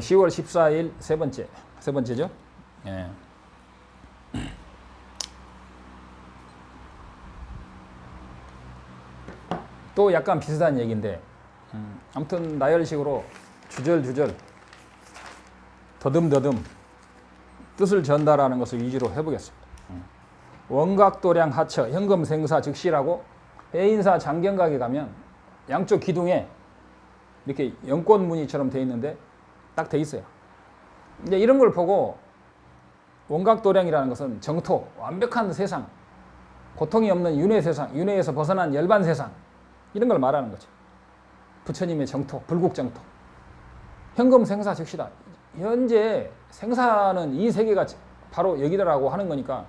10월 14일 세 번째, 세 번째죠? 예. 또 약간 비슷한 얘기인데, 음, 아무튼 나열식으로 주절주절, 더듬더듬 뜻을 전달하는 것을 위주로 해보겠습니다. 음. 원각도량 하처, 현금 생사 즉시라고 해인사 장경각에 가면 양쪽 기둥에 이렇게 연꽃 무늬처럼 돼 있는데 딱 돼 있어요. 이제 이런 걸 보고 원각도량이라는 것은 정토, 완벽한 세상, 고통이 없는 윤회 세상, 윤회에서 벗어난 열반 세상 이런 걸 말하는 거죠. 부처님의 정토, 불국 정토. 현금 생사 즉시다. 현재 생사는 이 세계가 바로 여기다라고 하는 거니까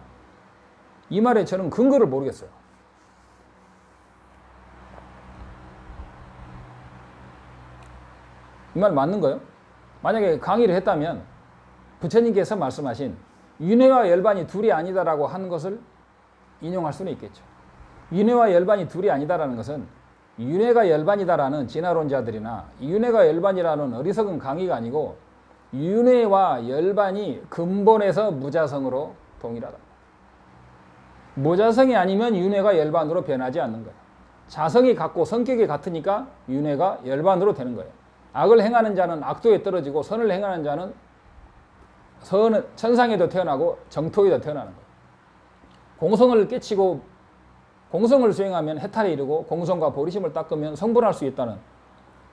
이 말에 저는 근거를 모르겠어요. 이 말 맞는 거예요? 만약에 강의를 했다면 부처님께서 말씀하신 윤회와 열반이 둘이 아니다라고 하는 것을 인용할 수는 있겠죠. 윤회와 열반이 둘이 아니다라는 것은 윤회가 열반이다라는 진화론자들이나 윤회가 열반이라는 어리석은 강의가 아니고 윤회와 열반이 근본에서 무자성으로 동일하다. 무자성이 아니면 윤회가 열반으로 변하지 않는 거예요. 자성이 같고 성격이 같으니까 윤회가 열반으로 되는 거예요. 악을 행하는 자는 악도에 떨어지고 선을 행하는 자는 선 천상에도 태어나고 정토에도 태어나는 거예요. 공성을 깨치고 공성을 수행하면 해탈에 이르고 공성과 보리심을 닦으면 성불할 수 있다는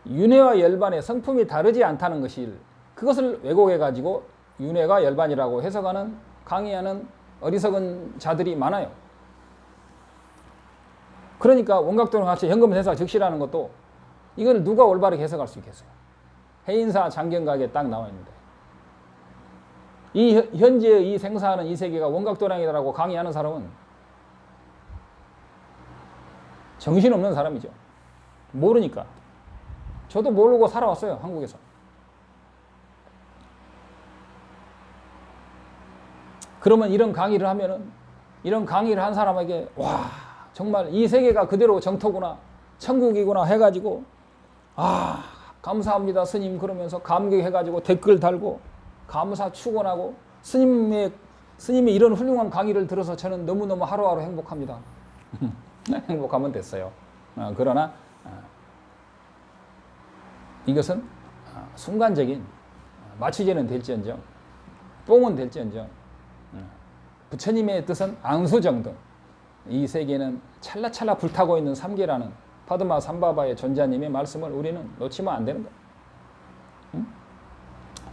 윤회와 열반의 성품이 다르지 않다는 것을 그것을 왜곡해 가지고 윤회가 열반이라고 해석하는 강의하는 어리석은 자들이 많아요. 그러니까 원각도랑 같이 현금 회사 즉시라는 것도 이걸 누가 올바르게 해석할 수 있겠어요? 해인사 장경각에 딱 나와 있는데 이 현재의 이 생사하는 이 세계가 원각도량이라고 강의하는 사람은 정신없는 사람이죠. 모르니까. 저도 모르고 살아왔어요, 한국에서. 그러면 이런 강의를 하면은 이런 강의를 한 사람에게 와 정말 이 세계가 그대로 정토구나 천국이구나 해가지고 아 감사합니다 스님 그러면서 감격해가지고 댓글 달고 감사 축원하고 스님의 스님의 이런 훌륭한 강의를 들어서 저는 너무너무 하루하루 행복합니다. 행복하면 됐어요. 어, 그러나 어, 이것은 어, 순간적인 마취제는 될지언정 뽕은 될지언정 어, 부처님의 뜻은 앙수정등 이 세계는 찰나찰나 불타고 있는 삼계라는 파드마 삼바바의 존자님의 말씀을 우리는 놓치면 안 되는 거예요. 응?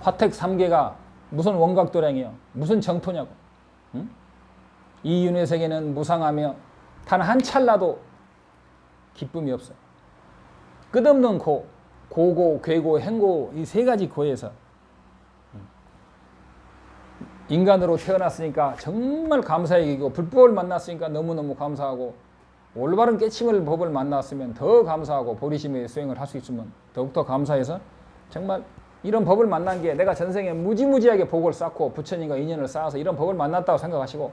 화택 삼계가 무슨 원각도량이요? 무슨 정토냐고? 응? 이 윤회 세계는 무상하며 단 한 찰나도 기쁨이 없어요. 끝없는 고, 고고, 괴고, 행고 이 세 가지 고에서 인간으로 태어났으니까 정말 감사의 기고 불법을 만났으니까 너무너무 감사하고 올바른 깨침을 법을 만났으면 더 감사하고 보리심의 수행을 할 수 있으면 더욱더 감사해서 정말 이런 법을 만난 게 내가 전생에 무지무지하게 복을 쌓고 부처님과 인연을 쌓아서 이런 법을 만났다고 생각하시고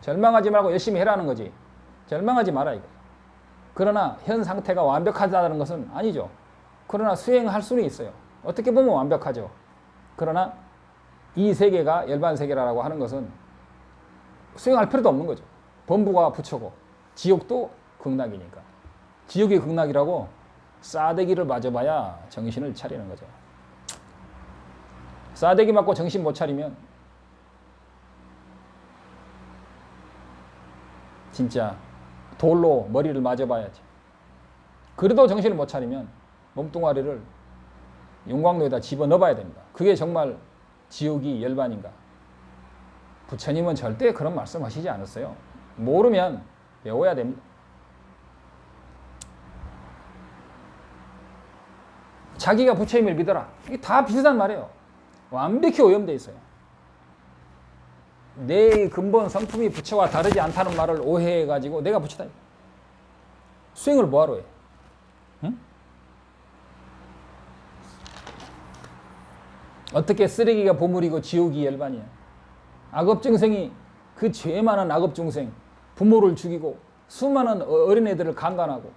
절망하지 말고 열심히 해라는 거지. 절망하지 마라 이거. 그러나 현 상태가 완벽하다는 것은 아니죠. 그러나 수행할 수는 있어요. 어떻게 보면 완벽하죠. 그러나 이 세계가 열반 세계라고 하는 것은 수행할 필요도 없는 거죠. 범부가 부처고 지옥도 극락이니까. 지옥이 극락이라고 싸대기를 맞아봐야 정신을 차리는 거죠. 싸대기 맞고 정신 못 차리면 진짜 돌로 머리를 맞아봐야지. 그래도 정신을 못 차리면 몸뚱아리를 용광로에다 집어 넣어봐야 됩니다. 그게 정말 지옥이 열반인가? 부처님은 절대 그런 말씀 하시지 않았어요. 모르면 배워야 됩니다. 자기가 부처님을 믿어라. 이게 다 비슷한 말이에요. 완벽히 오염되어 있어요. 내 근본 성품이 부처와 다르지 않다는 말을 오해해가지고 내가 부처다. 수행을 뭐하러 해? 응? 어떻게 쓰레기가 보물이고 지옥이 열반이야. 악업 중생이 그 죄 많은 악업 중생, 부모를 죽이고 수많은 어린애들을 강간하고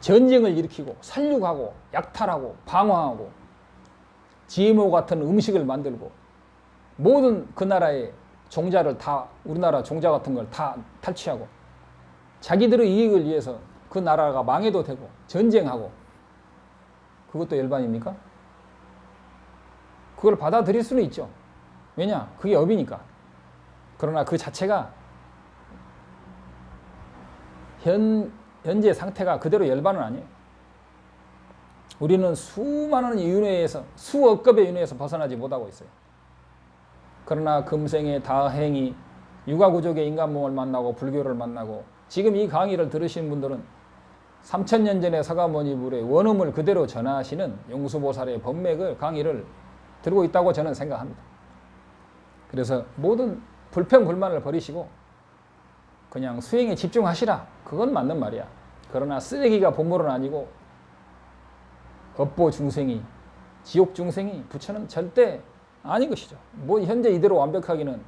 전쟁을 일으키고 살육하고 약탈하고 방황하고 GMO 같은 음식을 만들고 모든 그 나라의 종자를 다 우리나라 종자 같은 걸 다 탈취하고 자기들의 이익을 위해서 그 나라가 망해도 되고 전쟁하고 그것도 열반입니까? 그걸 받아들일 수는 있죠. 왜냐? 그게 업이니까. 그러나 그 자체가 현, 현재 상태가 그대로 열반은 아니에요. 우리는 수많은 윤회에서, 수억 급의 윤회에서 벗어나지 못하고 있어요. 그러나 금생의 다행이 육아구족의 인간몸을 만나고 불교를 만나고 지금 이 강의를 들으신 분들은 3천년 전에 서가모니불의 원음을 그대로 전하시는 용수보살의 법맥을 강의를 들고 있다고 저는 생각합니다. 그래서 모든 불평 불만을 버리시고 그냥 수행에 집중하시라. 그건 맞는 말이야. 그러나 쓰레기가 본물은 아니고 업보 중생이 지옥 중생이 부처는 절대 아닌 것이죠. 뭐 현재 이대로 완벽하기는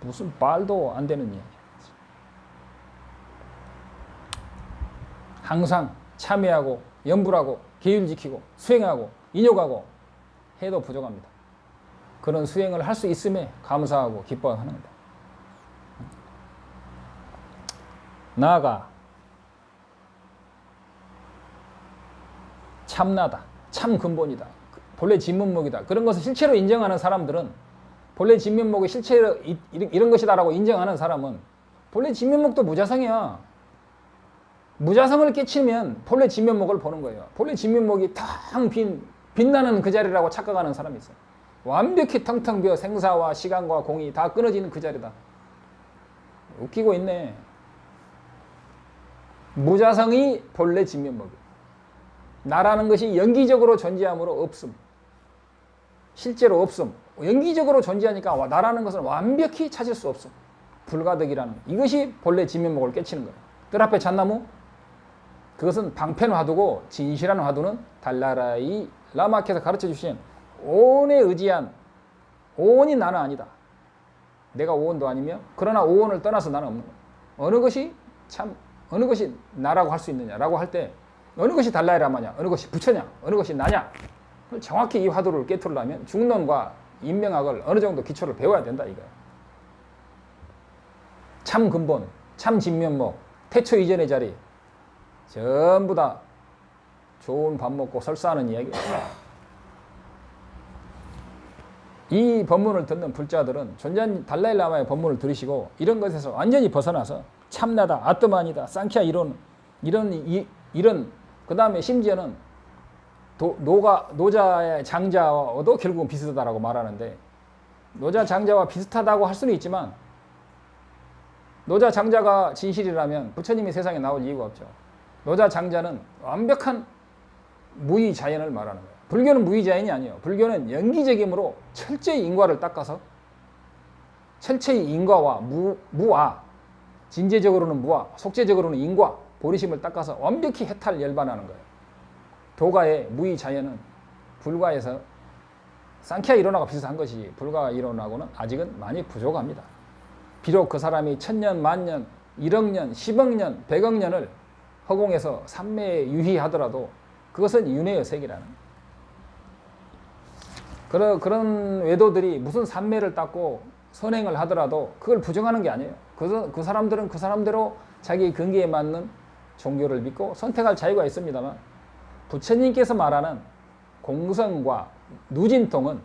무슨 말도 안 되는 이야기. 항상 참여하고 염불하고 계율 지키고 수행하고 인욕하고 해도 부족합니다. 그런 수행을 할 수 있음에 감사하고 기뻐하는 겁니다. 나아가 참나다, 참 근본이다, 본래 진면목이다. 그런 것을 실체로 인정하는 사람들은 본래 진면목이 실체로 이- 이런 것이다라고 인정하는 사람은 본래 진면목도 무자성이야. 무자성을 깨치면 본래 진면목을 보는 거예요. 본래 진면목이 텅 빈, 빛나는 그 자리라고 착각하는 사람이 있어요. 완벽히 텅텅 비어 생사와 시간과 공이 다 끊어지는 그 자리다. 웃기고 있네. 무자성이 본래 진면목이에요. 나라는 것이 연기적으로 존재함으로 없음. 실제로 없음. 연기적으로 존재하니까 와- 나라는 것은 완벽히 찾을 수 없음. 불가득이라는 이것이 본래 진면목을 깨치는 거예요. 뜰 앞에 잣나무 그것은 방편 화두고 진실한 화두는 달나라의 라마께서 가르쳐 주신 온에 의지한 온이 나는 아니다. 내가 오온도 아니며 그러나 오온을 떠나서 나는 없는 거야. 어느 것이 참 어느 것이 나라고 할 수 있느냐라고 할 때 어느 것이 달라야 라마냐 어느 것이 부처냐 어느 것이 나냐 정확히 이 화두를 깨트리려면 중론과 인명학을 어느 정도 기초를 배워야 된다 이거야. 참 근본, 참 진면목, 태초 이전의 자리 전부 다 좋은 밥 먹고 설사하는 이야기예요. 이 법문을 듣는 불자들은 존재한 달라일라마의 법문을 들으시고 이런 것에서 완전히 벗어나서 참나다, 아트만이다, 쌍키아 이론 이런 이, 이런 그 다음에 심지어는 도, 노가 노자의 장자와도 결국은 비슷하다라고 말하는데 노자 장자와 비슷하다고 할 수는 있지만 노자 장자가 진실이라면 부처님이 세상에 나올 이유가 없죠. 노자 장자는 완벽한 무의 자연을 말하는 거예요. 불교는 무의 자연이 아니에요. 불교는 연기적임으로 철저히 인과를 닦아서 철저히 인과와 무, 무아, 진제적으로는 무아, 속죄적으로는 인과, 보리심을 닦아서 완벽히 해탈 열반하는 거예요. 도가의 무의 자연은 불가에서 상키아 이론하고 비슷한 것이 불가 이론하고는 아직은 많이 부족합니다. 비록 그 사람이 천년, 만년, 1억 년, 10억 년, 100억 년을 허공에서 삼매에 유희하더라도 그것은 윤회의 세계라는 그런, 그런 외도들이 무슨 삼매를 닦고 선행을 하더라도 그걸 부정하는 게 아니에요. 그, 그 사람들은 그 사람대로 자기 근기에 맞는 종교를 믿고 선택할 자유가 있습니다만 부처님께서 말하는 공성과 누진통은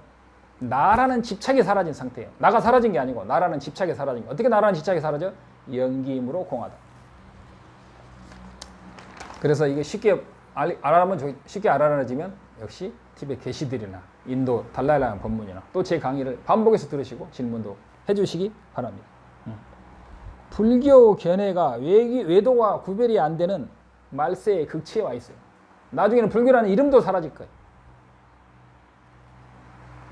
나라는 집착이 사라진 상태예요. 나가 사라진 게 아니고 나라는 집착이 사라진 거. 어떻게 나라는 집착이 사라져? 연기임으로 공하다. 그래서 이게 쉽게 알- 알아라면 쉽게 알아라지면 역시 티베트 게시들이나 인도 달라일라마 법문이나 또 제 강의를 반복해서 들으시고 질문도 해주시기 바랍니다. 음. 불교 견해가 외기, 외도와 구별이 안 되는 말세의 극치에 와 있어요. 나중에는 불교라는 이름도 사라질 거예요.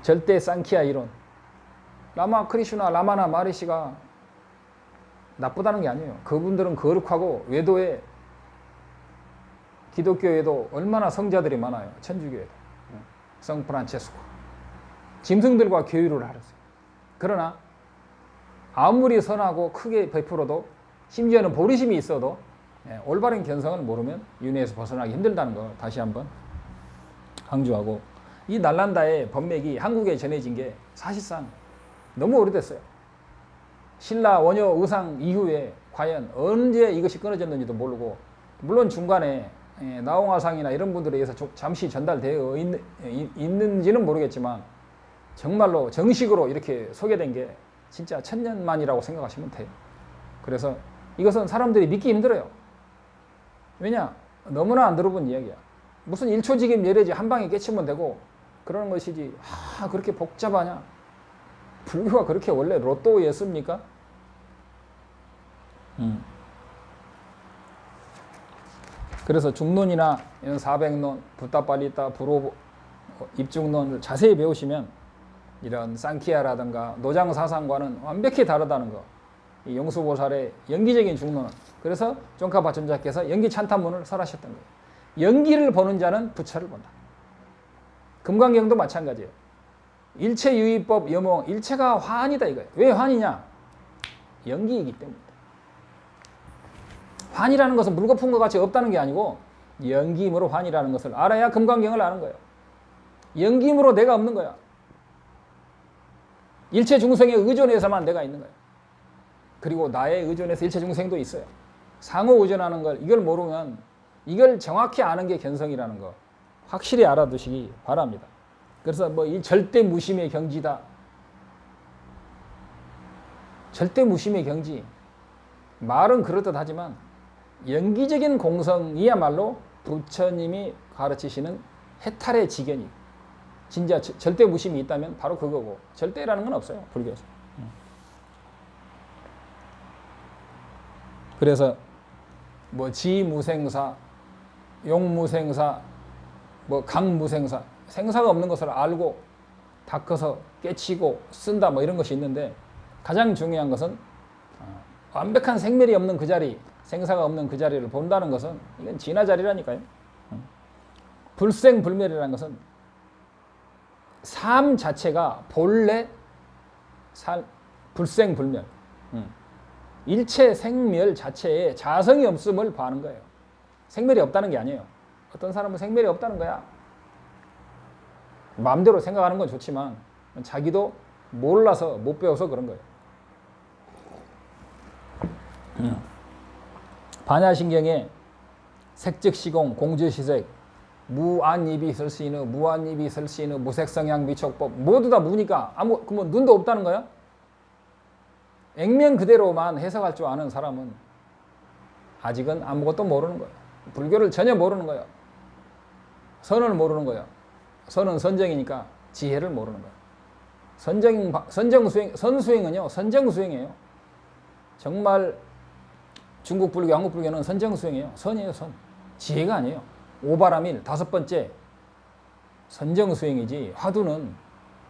절대 쌍키아 이론. 라마 크리슈나 라마나 마리시가 나쁘다는 게 아니에요. 그분들은 거룩하고 외도에 기독교에도 얼마나 성자들이 많아요. 천주교에도. 성 프란체스코. 짐승들과 교류를 하셨어요. 그러나 아무리 선하고 크게 베풀어도 심지어는 보리심이 있어도 예, 올바른 견성을 모르면 윤회에서 벗어나기 힘들다는 거 다시 한번 강조하고 이 날란다의 법맥이 한국에 전해진 게 사실상 너무 오래됐어요. 신라 원효 의상 이후에 과연 언제 이것이 끊어졌는지도 모르고 물론 중간에 예, 나홍화상이나 이런 분들에 의해서 좀 잠시 전달되어 있, 있는지는 모르겠지만 정말로 정식으로 이렇게 소개된 게 진짜 천년 만이라고 생각하시면 돼요. 그래서 이것은 사람들이 믿기 힘들어요. 왜냐? 너무나 안 들어본 이야기야. 무슨 일초직임 예례지 한 방에 깨치면 되고 그러는 것이지. 아, 그렇게 복잡하냐? 불교가 그렇게 원래 로또였습니까? 음. 그래서 중론이나 이런 400론, 부타팔리타, 불호, 어, 입중론을 자세히 배우시면 이런 쌍키아라든가 노장 사상과는 완벽히 다르다는 거. 이 영수보살의 연기적인 중론은 그래서 종카바 전자께서 연기 찬탄문을 설하셨던 거예요. 연기를 보는 자는 부처를 본다. 금강경도 마찬가지예요. 일체 유의법 여몽 일체가 환이다 이거예요. 왜 환이냐? 연기이기 때문이다. 환이라는 것은 물거품 것 같이 없다는 게 아니고 연기임으로 환이라는 것을 알아야 금강경을 아는 거예요. 연기임으로 내가 없는 거야. 일체 중생에 의존해서만 내가 있는 거예요. 그리고 나에 의존해서 일체 중생도 있어요. 상호 의존하는 걸 이걸 모르면 이걸 정확히 아는 게 견성이라는 거 확실히 알아두시기 바랍니다. 그래서 뭐 이 절대 무심의 경지다. 절대 무심의 경지. 말은 그렇듯 하지만 연기적인 공성이야말로 부처님이 가르치시는 해탈의 지견이. 진짜 저- 절대 무심이 있다면 바로 그거고 절대라는 건 없어요 불교에서. 그래서 뭐 지무생사, 용무생사, 뭐 강무생사 생사가 없는 것을 알고 닦아서 깨치고 쓴다 뭐 이런 것이 있는데 가장 중요한 것은 어, 완벽한 생멸이 없는 그 자리 생사가 없는 그 자리를 본다는 것은 이건 진화 자리라니까요. 음. 불생불멸이라는 것은 삶 자체가 본래 살, 불생불멸 음. 일체 생멸 자체에 자성이 없음을 봐는 거예요. 생멸이 없다는 게 아니에요. 어떤 사람은 생멸이 없다는 거야. 마음대로 생각하는 건 좋지만 자기도 몰라서 못 배워서 그런 거예요. 음. 반야신경에 색즉시공, 공주시색, 무안입이 있을 수 있는 무안입이 있을 수 있는 무색성향 미촉법 모두 다 무니까 아무 그뭐 눈도 없다는 거야? 액면 그대로만 해석할 줄 아는 사람은 아직은 아무것도 모르는 거예요. 불교를 전혀 모르는 거예요. 선을 모르는 거예요. 선은 선정이니까 지혜를 모르는 거예요. 선정 선정 수행 선수행은요 선정 수행이에요. 정말 중국 불교, 한국 불교는 선정 수행이에요. 선이에요, 선. 지혜가 아니에요. 오바라밀 다섯 번째 선정 수행이지 화두는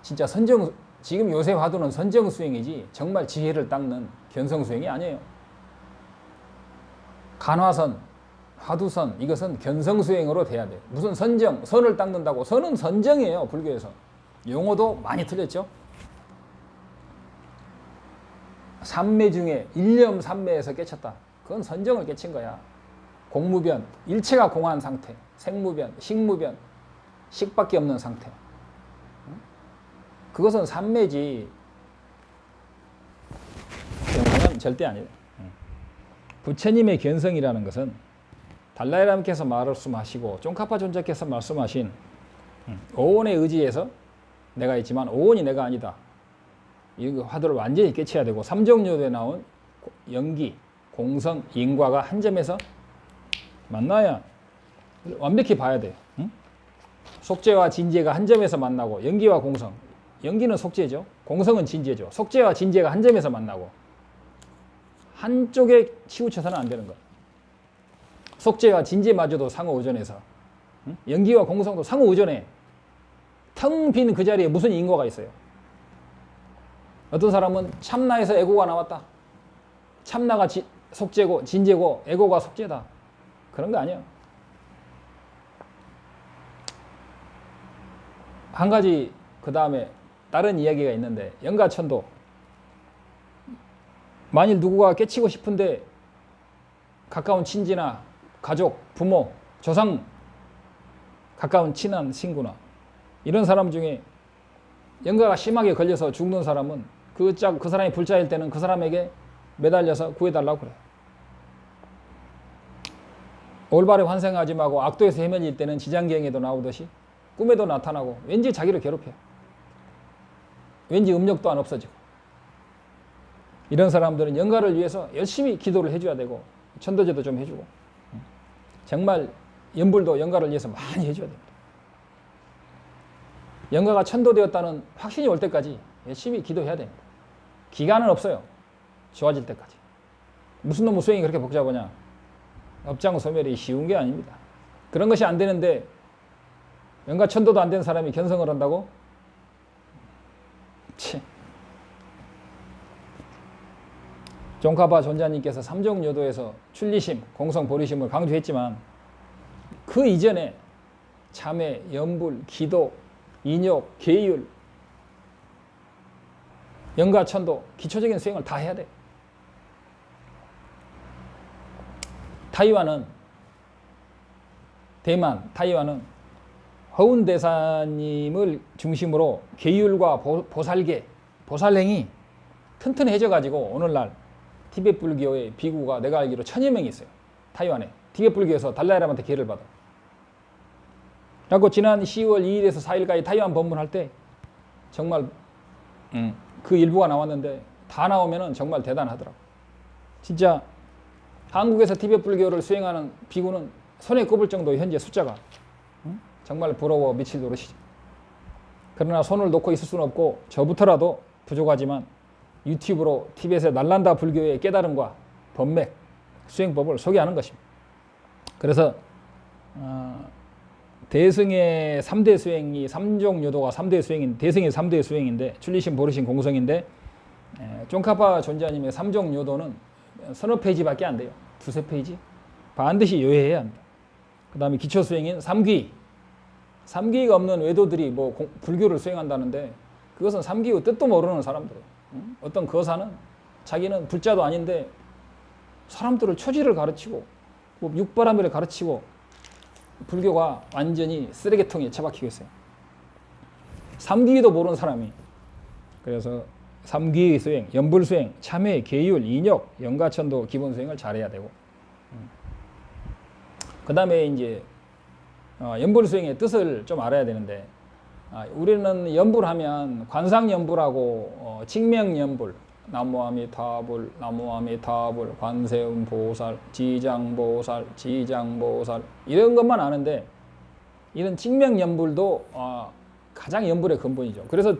진짜 선정 지금 요새 화두는 선정 수행이지 정말 지혜를 닦는 견성 수행이 아니에요. 간화선, 화두선 이것은 견성 수행으로 돼야 돼요. 무슨 선정, 선을 닦는다고 선은 선정이에요 불교에서 용어도 많이 틀렸죠. 삼매 중에 일념 삼매에서 깨쳤다. 그건 선정을 깨친 거야. 공무변, 일체가 공한 상태, 생무변, 식무변, 식밖에 없는 상태. 그것은 삼매지. 절대 아니에요. 부처님의 견성이라는 것은 달라이람께서 말씀하시고 쫑카파 존자께서 말씀하신 오온의 의지에서 내가 있지만 오온이 내가 아니다. 이 화두를 완전히 깨쳐야 되고 삼정요도에 나온 연기, 공성, 인과가 한 점에서 만나야 완벽히 봐야 돼요. 응? 속죄와 진죄가 한 점에서 만나고 연기와 공성, 연기는 속죄죠. 공성은 진죄죠. 속죄와 진죄가 한 점에서 만나고 한쪽에 치우쳐서는 안 되는 것. 속죄와 진죄마저도 상호 의존해서 응? 연기와 공성도 상호 의존해. 텅 빈 그 자리에 무슨 인과가 있어요? 어떤 사람은 참나에서 애고가 나왔다. 참나가 지, 속죄고 진죄고 애고가 속죄다. 그런 거 아니에요. 한 가지 그 다음에 다른 이야기가 있는데 영가천도 만일 누구가 깨치고 싶은데 가까운 친지나 가족, 부모, 조상, 가까운 친한 친구나 이런 사람 중에 연가가 심하게 걸려서 죽는 사람은 그, 짝, 그 사람이 불자일 때는 그 사람에게 매달려서 구해달라고 그래요. 올바르 환생하지 말고 악도에서 헤매질 때는 지장경에도 나오듯이 꿈에도 나타나고 왠지 자기를 괴롭혀요. 왠지 음력도 안 없어지고 이런 사람들은 영가를 위해서 열심히 기도를 해줘야 되고 천도제도 좀 해주고 정말 연불도 영가를 위해서 많이 해줘야 됩니다. 영가가 천도되었다는 확신이 올 때까지 열심히 기도해야 됩니다. 기간은 없어요. 좋아질 때까지. 무슨 놈의 수행이 그렇게 복잡하냐? 업장 소멸이 쉬운 게 아닙니다. 그런 것이 안 되는데 영가 천도도 안 된 사람이 견성을 한다고? 치. 종카바 존자님께서 삼종요도에서 출리심, 공성, 보리심을 강조했지만 그 이전에 참회, 연불, 기도, 인욕, 계율, 영가 천도, 기초적인 수행을 다 해야 돼. 타이완은 대만, 타이완은 허운 대사님을 중심으로 계율과 보, 보살계, 보살행이 튼튼해져 가지고 오늘날 티베트 불교의 비구가 내가 알기로 천여 명이 있어요. 타이완에. 티베트 불교에서 달라이람한테 기회를 받아. 그리고 지난 10월 2일에서 4일까지 타이완 법문할 때 정말 음, 그 일부가 나왔는데 다 나오면은 정말 대단하더라고. 진짜 한국에서 티베트 불교를 수행하는 비구는 손에 꼽을 정도 현재 숫자가 음? 정말 부러워 미칠 노릇이죠. 그러나 손을 놓고 있을 수는 없고 저부터라도 부족하지만 유튜브로 티벳의 날란다 불교의 깨달음과 법맥, 수행법을 소개하는 것입니다. 그래서 어, 대승의 3대 수행이 3종 요도가 3대 수행인 대승의 3대 수행인데 출리심 보르심 공성인데 에, 쫑카파 존자님의 3종 요도는 서너 페이지밖에 안 돼요. 두세 페이지. 반드시 요해해야 합니다. 그 다음에 기초 수행인 3귀. 3귀가 없는 외도들이 뭐 공, 불교를 수행한다는데 그것은 3귀의 뜻도 모르는 사람들이에요. 응? 어떤 거사는 자기는 불자도 아닌데 사람들을 초지를 가르치고 뭐 육바라밀을 가르치고 불교가 완전히 쓰레기통에 처박히고 있어요. 삼귀도 모르는 사람이 그래서 삼귀 수행, 연불 수행, 참회, 계율, 인욕, 영가천도 기본 수행을 잘해야 되고 그 다음에 이제 어, 연불 수행의 뜻을 좀 알아야 되는데 아, 우리는 연불하면 관상연불하고 어, 직명연불, 나무아미타불, 나무아미타불, 관세음보살, 지장보살, 지장보살 이런 것만 아는데 이런 직명연불도 어, 가장 연불의 근본이죠. 그래서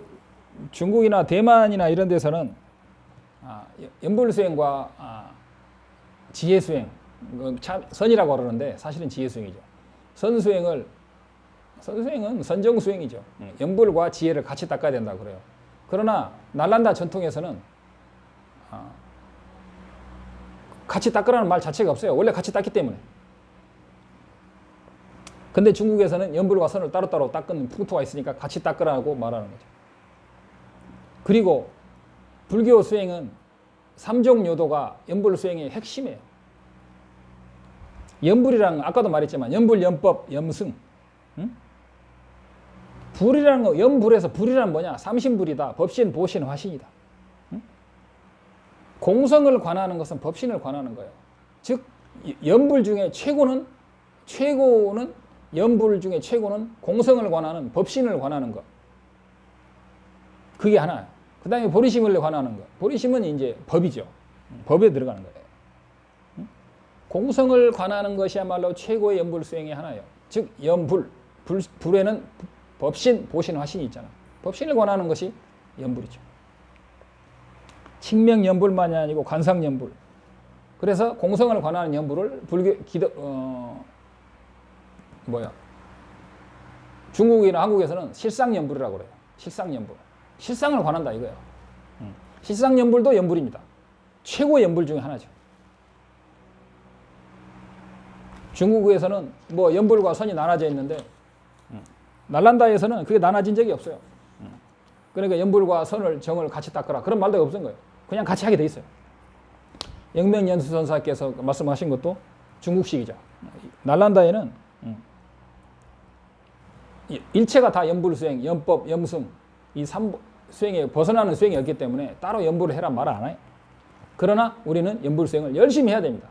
중국이나 대만이나 이런 데서는 아, 연불 수행과 아, 지혜 수행, 그참 선이라고 그러는데 사실은 지혜 수행이죠. 선 수행을 선 수행은 선정 수행이죠. 연불과 지혜를 같이 닦아야 된다 그래요. 그러나 날란다 전통에서는 아, 같이 닦으라는 말 자체가 없어요. 원래 같이 닦기 때문에. 근데 중국에서는 연불과 선을 따로따로 닦는 풍토가 있으니까 같이 닦으라고 말하는 거죠. 그리고 불교 수행은 삼종 요도가 연불 수행의 핵심이에요. 연불이랑 아까도 말했지만 연불, 연법, 염승. 응? 불이라는 거, 연불에서 불이란 뭐냐? 삼신불이다. 법신, 보신, 화신이다. 응? 공성을 관하는 것은 법신을 관하는 거예요. 즉, 연불 중에 최고는, 최고는, 연불 중에 최고는 공성을 관하는 법신을 관하는 것. 그게 하나예요. 그 다음에 보리심을 관하는 것. 보리심은 이제 법이죠. 법에 들어가는 거예요. 응? 공성을 관하는 것이야말로 최고의 연불 수행의 하나예요. 즉, 연불. 불, 불에는 법신, 보신, 화신이 있잖아. 법신을 권하는 것이 연불이죠. 칭명연불만이 아니고 관상연불. 그래서 공성을 관하는 연불을 불교 기도 어 뭐야 중국이나 한국에서는 실상연불이라고 그래요. 실상연불. 실상을 관한다 이거예요. 실상 연불도 연불입니다. 최고 연불 중에 하나죠. 중국에서는 뭐 연불과 선이 나눠져 있는데 날란다에서는 그게 나눠진 적이 없어요. 그러니까 연불과 선을 정을 같이 닦으라 그런 말도 없은 거예요. 그냥 같이 하게 돼 있어요. 영명연수선사께서 말씀하신 것도 중국식이죠. 날란다에는 음, 이- 일체가 다 연불수행, 연법, 염승 이 삼 수행에 벗어나는 수행이 없기 때문에 따로 연불을 해라 말 안 해요. 그러나 우리는 연불 수행을 열심히 해야 됩니다.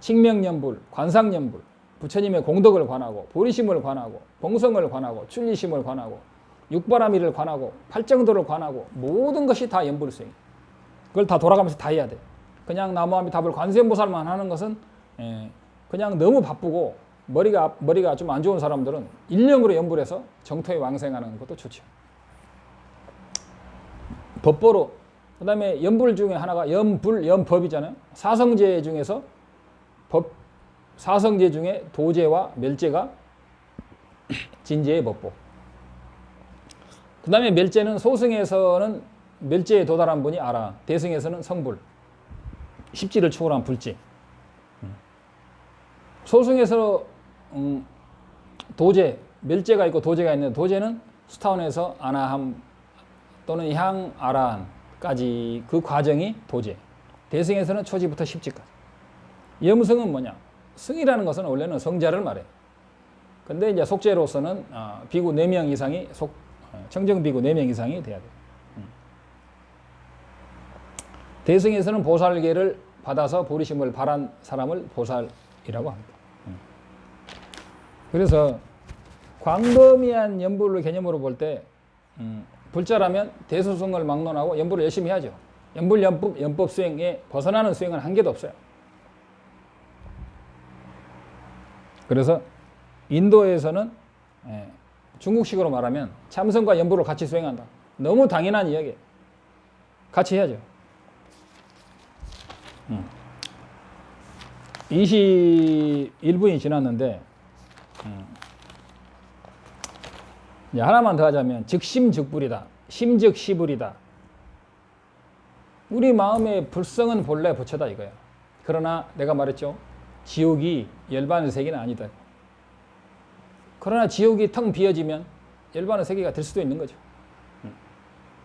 칙명연불, 관상연불, 부처님의 공덕을 관하고 보리심을 관하고 봉성을 관하고 출리심을 관하고 육바라미를 관하고 팔정도를 관하고 모든 것이 다 연불 수행. 그걸 다 돌아가면서 다 해야 돼. 그냥 나무아미탑을 관세음보살만 하는 것은 예, 그냥 너무 바쁘고 머리가 머리가 좀 안 좋은 사람들은 일념으로 연불해서 정토에 왕생하는 것도 좋죠. 법보로 그 다음에 연불 중에 하나가 연불 연법이잖아요. 사성제 중에서 법 사성제 중에 도제와 멸제가 진제의 법보. 그 다음에 멸제는 소승에서는 멸제에 도달한 분이 알아. 대승에서는 성불. 십지를 초월한 불지. 음. 소승에서 음, 도제, 멸제가 있고 도제가 있는데 도제는 수타원에서 아나함 또는 향 아라한까지 그 과정이 도제. 대승에서는 초지부터 십지까지. 염승은 뭐냐? 승이라는 것은 원래는 성자를 말해. 근데 이제 속죄로서는 아, 비구 4명 이상이 속 어, 청정 비구 4명 이상이 돼야 돼. 음. 대승에서는 보살계를 받아서 보리심을 바란 사람을 보살이라고 합니다. 음. 그래서 광범위한 연불을 개념으로 볼때 음, 불자라면 대소승을 막론하고 연불을 열심히 해야죠. 연불 연법 연법 수행에 벗어나는 수행은 한 개도 없어요. 그래서 인도에서는 예, 중국식으로 말하면 참선과 연불을 같이 수행한다. 너무 당연한 이야기예요. 같이 해야죠. 음. 21분이 지났는데 음. 이제 하나만 더 하자면 즉심즉불이다. 심즉시불이다. 우리 마음의 불성은 본래 부처다 이거야. 그러나 내가 말했죠. 지옥이 열반의 세계는 아니다. 그러나 지옥이 텅 비어지면 열반의 세계가 될 수도 있는 거죠. 음.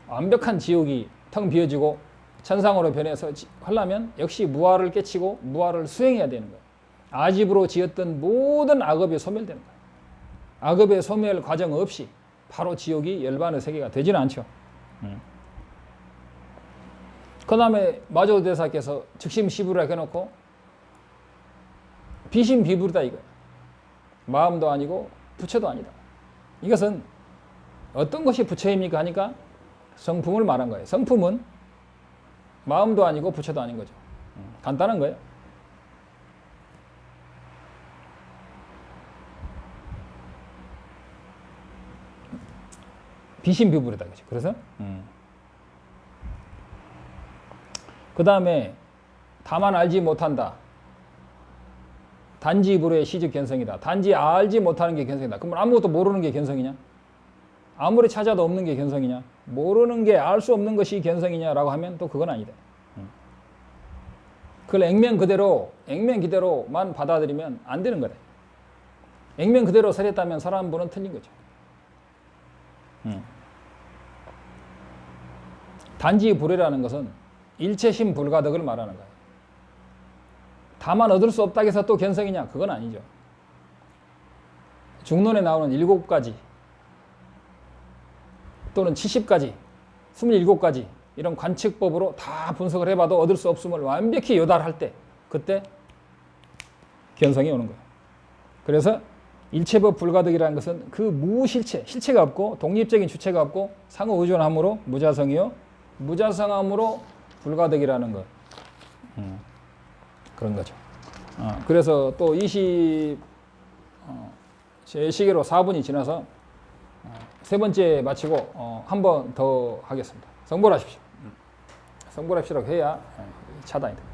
완벽한 지옥이 텅 비어지고 천상으로 변해서 지- 하려면 역시 무아를 깨치고 무아를 수행해야 되는 거예요. 아집으로 지었던 모든 악업이 소멸되는 거예요. 악업의 소멸 과정 없이 바로 지옥이 열반의 세계가 되지는 않죠. 그 다음에 마조 대사께서 즉심시부라 해놓고 비심비불이다 이거예요. 마음도 아니고 부처도 아니다. 이것은 어떤 것이 부처입니까 하니까 성품을 말한 거예요. 성품은 마음도 아니고 부처도 아닌 거죠. 음, 간단한 거예요. 비심비불이다 그죠. 그래서 그 다음에 다만 알지 못한다. 단지 불의 시적 견성이다. 단지 알지 못하는 게 견성이다. 그러면 아무것도 모르는 게 견성이냐? 아무리 찾아도 없는 게 견성이냐? 모르는 게 알 수 없는 것이 견성이냐라고 하면 또 그건 아니다. 음. 그걸 액면 그대로 액면 그대로만 받아들이면 안 되는 거래. 액면 그대로 설했다면 사람 분은 틀린 거죠. 음. 단지 불이라는 것은 일체심 불가덕을 말하는 거예요. 다만 얻을 수 없다 해서 또 견성이냐? 그건 아니죠. 중론에 나오는 일곱 가지 또는 70가지, 27가지 이런 관측법으로 다 분석을 해봐도 얻을 수 없음을 완벽히 요달할 때 그때 견성이 오는 거예요. 그래서 일체법 불가득이라는 것은 그 무실체, 실체가 없고 독립적인 주체가 없고 상호 의존함으로 무자성이요. 무자성함으로 불가득이라는 것. 음, 그런 거죠. 어, 그래서 또 20, 어, 제 시계로 4분이 지나서 어, 세 번째 마치고 어, 한번 더 하겠습니다. 성불하십시오. 성불합시라고 해야 예, 차단이 됩니다.